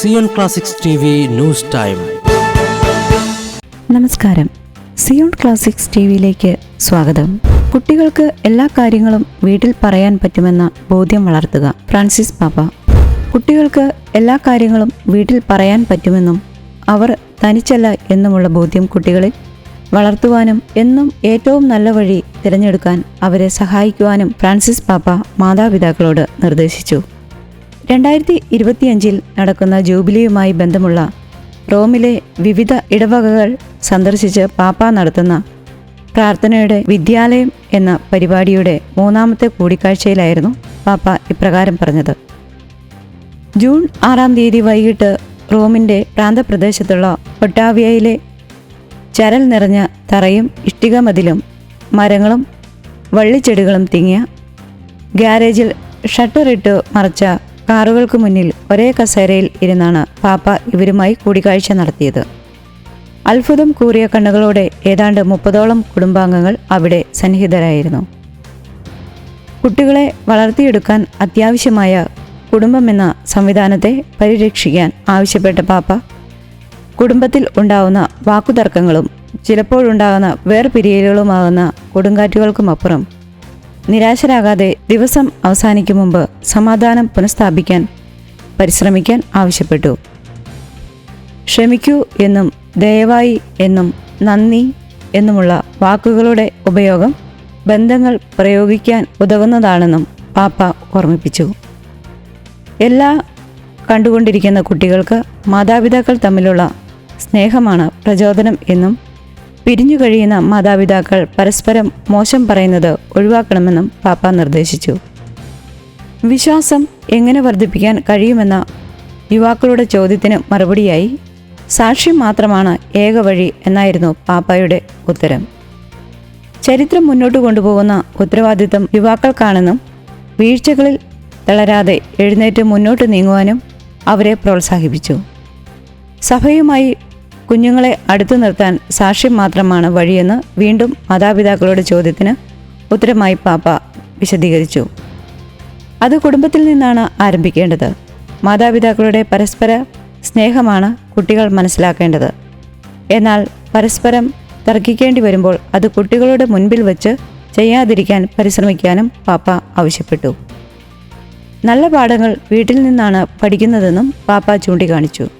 Zion classics news time. നമസ്കാരം. Zion classics T വിയിലേക്ക് സ്വാഗതം. കുട്ടികൾക്ക് എല്ലാ കാര്യങ്ങളും വീട്ടിൽ പറയാൻ പറ്റുമെന്ന ബോധ്യം വളർത്തുക. ഫ്രാൻസിസ് പാപ്പ. കുട്ടികൾക്ക് എല്ലാ കാര്യങ്ങളും വീട്ടിൽ പറയാൻ പറ്റുമെന്നും അവർ തനിച്ചല്ല എന്നുമുള്ള ബോധ്യം കുട്ടികളിൽ വളർത്തുവാനും എന്നും ഏറ്റവും നല്ല വഴി തിരഞ്ഞെടുക്കാൻ അവരെ സഹായിക്കുവാനും ഫ്രാൻസിസ് പാപ്പ മാതാപിതാക്കളോട് നിർദ്ദേശിച്ചു. രണ്ടായിരത്തി ഇരുപത്തിയഞ്ചിൽ നടക്കുന്ന ജൂബിലിയുമായി ബന്ധമുള്ള റോമിലെ വിവിധ ഇടവകകൾ സന്ദർശിച്ച് പാപ്പ നടത്തുന്ന പ്രാർത്ഥനയുടെ വിദ്യാലയം എന്ന പരിപാടിയുടെ മൂന്നാമത്തെ കൂടിക്കാഴ്ചയിലായിരുന്നു പാപ്പ ഇപ്രകാരം പറഞ്ഞത്. ജൂൺ ആറാം തീയതി വൈകിട്ട് റോമിന്റെ പ്രാന്തപ്രദേശത്തുള്ള ഒട്ടാവിയയിലെ ചരൽ നിറഞ്ഞ തറയും ഇഷ്ടിക മതിലും മരങ്ങളും വള്ളിച്ചെടികളും തിങ്ങിയ ഗ്യാരേജിൽ ഷട്ടറിട്ട് മറച്ച കാറുകൾക്ക് മുന്നിൽ ഒരേ കസേരയിൽ ഇരുന്നാണ് പാപ്പ ഇവരുമായി കൂടിക്കാഴ്ച നടത്തിയത്. അത്ഭുതം കൂറിയ കണ്ണുകളോടെ ഏതാണ്ട് മുപ്പതോളം കുടുംബാംഗങ്ങൾ അവിടെ സന്നിഹിതരായിരുന്നു. കുട്ടികളെ വളർത്തിയെടുക്കാൻ അത്യാവശ്യമായ കുടുംബമെന്ന സംവിധാനത്തെ പരിരക്ഷിക്കാൻ ആവശ്യപ്പെട്ട പാപ്പ കുടുംബത്തിൽ ഉണ്ടാവുന്ന വാക്കുതർക്കങ്ങളും ചിലപ്പോഴുണ്ടാകുന്ന വേർപിരിയലുകളുമാകുന്ന കൊടുങ്കാറ്റുകൾക്കുമപ്പുറം നിരാശരാകാതെ ദിവസം അവസാനിക്കും മുമ്പ് സമാധാനം പുനഃസ്ഥാപിക്കാൻ പരിശ്രമിക്കാൻ ആവശ്യപ്പെട്ടു. ക്ഷമിക്കൂ എന്നും ദയവായി എന്നും നന്ദി എന്നുമുള്ള വാക്കുകളുടെ ഉപയോഗം ബന്ധങ്ങൾ പ്രയോഗിക്കാൻ ഉതകുന്നതാണെന്നും പാപ്പ ഓർമ്മിപ്പിച്ചു. എല്ലാ കണ്ടുകൊണ്ടിരിക്കുന്ന കുട്ടികൾക്ക് മാതാപിതാക്കൾ തമ്മിലുള്ള സ്നേഹമാണ് പ്രചോദനം എന്നും പിരിഞ്ഞു കഴിയുന്ന മാതാപിതാക്കൾ പരസ്പരം മോശം പറയുന്നത് ഒഴിവാക്കണമെന്നും പാപ്പ നിർദ്ദേശിച്ചു. വിശ്വാസം എങ്ങനെ വർദ്ധിപ്പിക്കാൻ കഴിയുമെന്ന യുവാക്കളുടെ ചോദ്യത്തിന് മറുപടിയായി സാക്ഷ്യം മാത്രമാണ് ഏക വഴി എന്നായിരുന്നു പാപ്പയുടെ ഉത്തരം. ചരിത്രം മുന്നോട്ട് കൊണ്ടുപോകുന്ന ഉത്തരവാദിത്തം യുവാക്കൾക്കാണെന്നും വീഴ്ചകളിൽ തളരാതെ എഴുന്നേറ്റ് മുന്നോട്ട് നീങ്ങുവാനും അവരെ പ്രോത്സാഹിപ്പിച്ചു. സഭയുമായി കുഞ്ഞുങ്ങളെ അടുത്തു നിർത്താൻ സാക്ഷ്യം മാത്രമാണ് വഴിയെന്ന് വീണ്ടും മാതാപിതാക്കളുടെ ചോദ്യത്തിന് ഉത്തരമായി പാപ്പ വിശദീകരിച്ചു. അത് കുടുംബത്തിൽ നിന്നാണ് ആരംഭിക്കേണ്ടത്. മാതാപിതാക്കളുടെ പരസ്പര സ്നേഹമാണ് കുട്ടികൾ മനസ്സിലാക്കേണ്ടത്. എന്നാൽ പരസ്പരം തർക്കിക്കേണ്ടി വരുമ്പോൾ അത് കുട്ടികളുടെ മുൻപിൽ വച്ച് ചെയ്യാതിരിക്കാൻ പരിശ്രമിക്കാനും പാപ്പ ആവശ്യപ്പെട്ടു. നല്ല പാഠങ്ങൾ വീട്ടിൽ നിന്നാണ് പഠിക്കുന്നതെന്നും പാപ്പ ചൂണ്ടിക്കാണിച്ചു.